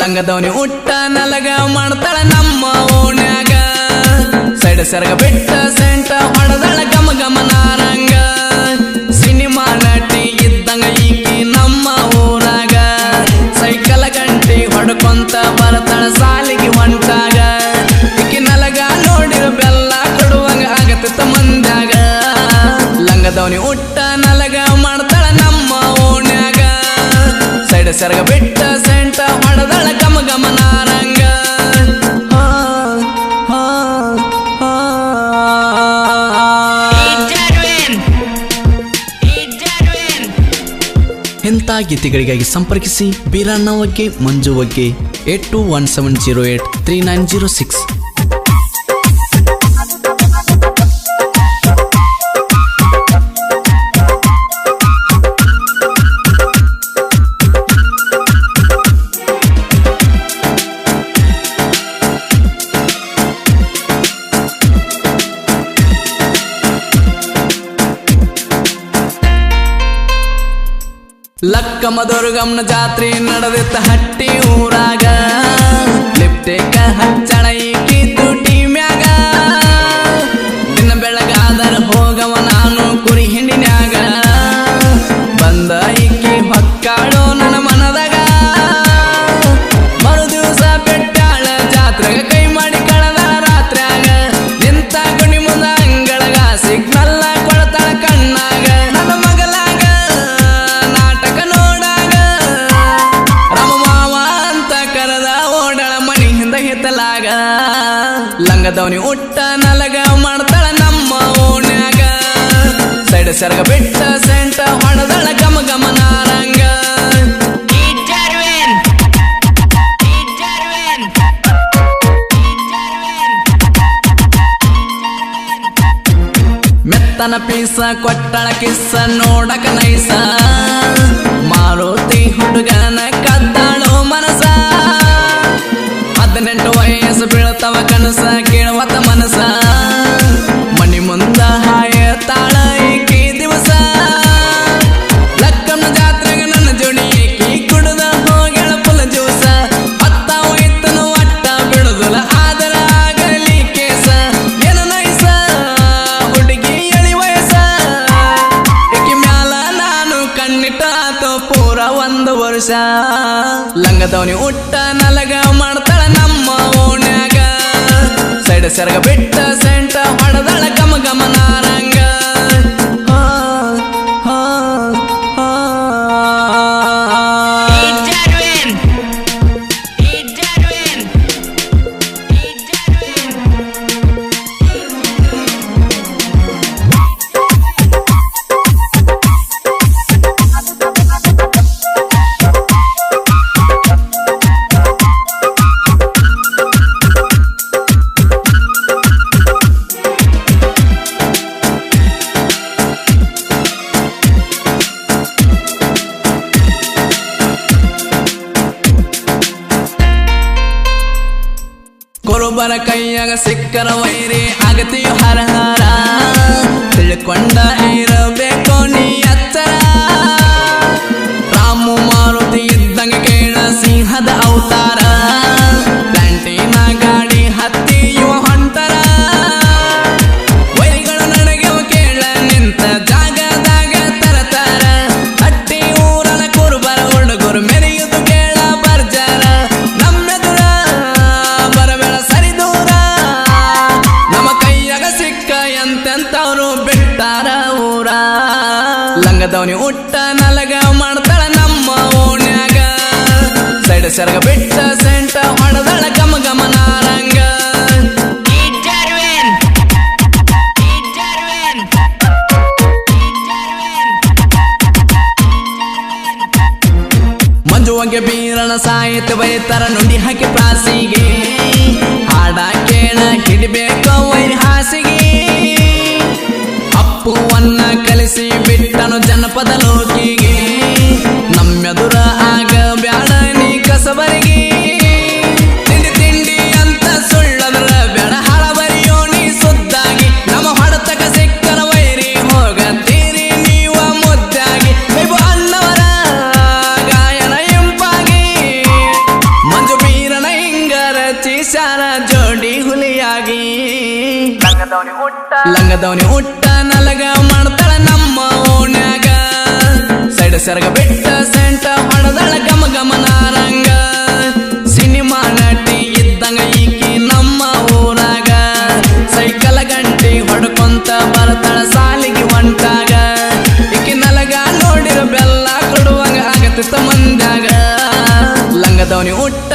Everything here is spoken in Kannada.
ಲಂಗದವನಿ ಉಟ್ಟ ನಲಗ ಮಾಡ್ತಾಳ ನಮ್ಮ ಓಣ್ಯಾಗ. ಸೈಡ್ ಸೆರಗ ಬಿಟ್ಟ ಸೆಂಟ ಹೊಡೆದಳ ಗಮ ಗಮ ನಾರಂಗ. ಸಿನಿಮಾ ನಟಿ ಇದ್ದಂಗ ಈಕಿ ನಮ್ಮ ಊರಾಗ. ಸೈಕಲ್ ಗಂಟೆ ಹೊಡ್ಕೊಂತ ಬರ್ತಾಳ ಸಾಲಿಗೆ ಹೊಂಟಾಗ. ಈಕಿ ನಲಗ ನೋಡಿರ ಬೆಲ್ಲ ಕೊಡುವಂಗ ಆಗತ್ತ ಮಂದಾಗ ಲಂಗದವನಿ ಉಟ್ಟ ನಲಗ ಮಾಡ್ತಾಳ ನಮ್ಮ ಓಣ್ಯಾಗ. ಸೈಡ್ ಸೆರಗ ಬಿಟ್ಟ ಸೆಂಟ ಹೊಡೆದಳ ಗಮ ಗಮ ಹಾ, ಹಾ, ಹಾ. ಇಂಥ ಗೀತೆಗಳಿಗಾಗಿ ಸಂಪರ್ಕಿಸಿ Biranna Ogge Manju Ogge eight two one seven zero eight three nine zero six. Lakkamma ದುರ್ಗಮ್ಮನ ಜಾತ್ರೆ ನಡೆದಿತ್ತ ಹಟ್ಟಿ ಊರಾಗ. ಲಿಪ್ಟೇಕ ಹಚ್ಚಳ ಸೆರಗ ಬಿಟ್ಟ ಸೆಂಟ ಹೊಡೆದಳ ಗಮ ಗಮ ನಾರಂಗ. ಮೆತ್ತನ ಪೀಸ ಕೊಟ್ಟಳ ಕಿಸ್ಸ ನೋಡಕ ನೈಸ. ಮಾರುತಿ ಹುಡುಗನ ಕದ್ದಾಳು ಮನಸ. ಹದಿನೆಂಟು ವಯಸ್ಸು ಬೀಳ್ತವ ಕನಸ ಕೇಳುವತ ಲಂಗದವನಿ ಉಟ್ಟ ನಲಗ ಮಾಡ್ತಾಳ ನಮ್ಮ ಓಣ್ಯಾಗ. ಸೈಡ್ ಸೆರಗ ಕುರುಬರ ಕೈಯಾಗ ಸಿಕ್ಕರ ವೈರಿ ಆಗತಿಯು ಹರ ಹರ ತಿಳ್ಕೊಂಡ ಇರಬೇಕು ನೀ ಲಂಗದವನಿ ಉಟ್ಟ ನಲಗ ಮಾಡ್ತಾಳ ನಮ್ಮ ಓಣ್ಯಾಗ. ಸೈಡ್ ಸೆರಗ ಬಿಟ್ಟ ಸೆಂಟ ಹೊಡೆದಳ ಗಮ ಗಮ ನಾರಂಗ. ಮಂಜುವಂಗೆ ಬೀರಣ ಸಾಯಿತ ಬೈತರ, ನುಡಿ ಹಾಕಿ ಪ್ರಾಸಿಗೆ. ಹಾಡ ಕೇಳ ಹಿಡಿಬೇಕು కలిసి బిడ్డను జనపదలో ಲಂಗದವನಿ ಹುಟ್ಟ ನಲಗ ಮಾಡ್ತಾಳ ನಮ್ಮ ಓಣ್ಯಾಗ. ಸೈಡ್ ಸೆರಗ ಬೆಟ್ಟ ಸೆಂಟ, ಹೊಡೆದಳ ಗಮ ಗಮ ನಾರಂಗ. ಸಿನಿಮಾ ನಟಿ ಇದ್ದಂಗ ಈಕಿ ನಮ್ಮ ಊರಾಗ. ಸೈಕಲ್ ಗಂಟಿ ಹೊಡ್ಕೊಂತ ಬರ್ತಾಳ ಸಾಲಿಗೆ ಹೊಂಟಾಗ. ಈಕಿ ನಲಗ ನೋಡಿರ ಬೆಲ್ಲ ಕೊಡುವಂಗ ಆಗತ್ತಿತ್ತ ಮಂದಾಗ ಲಂಗದವನಿ ಉಟ್ಟ